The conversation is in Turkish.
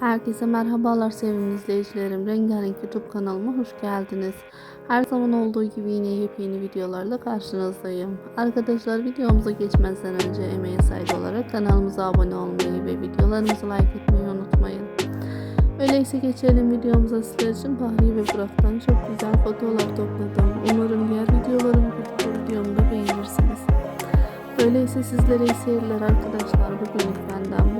Herkese merhabalar sevgili izleyicilerim. Rengarenk YouTube kanalıma hoş geldiniz. Her zaman olduğu gibi yine yepyeni videolarla karşınızdayım. Arkadaşlar videomuza geçmezden önce emeğe saygı olarak kanalımıza abone olmayı ve videolarımızı like etmeyi unutmayın. Öyleyse geçelim videomuza sizler için Bahri ve Burak'tan çok güzel fotoğraflar topladım. Umarım diğer videolarımı bu videomu da beğenirsiniz. Öyleyse sizlere iyi seyirler arkadaşlar. Bugünlük benden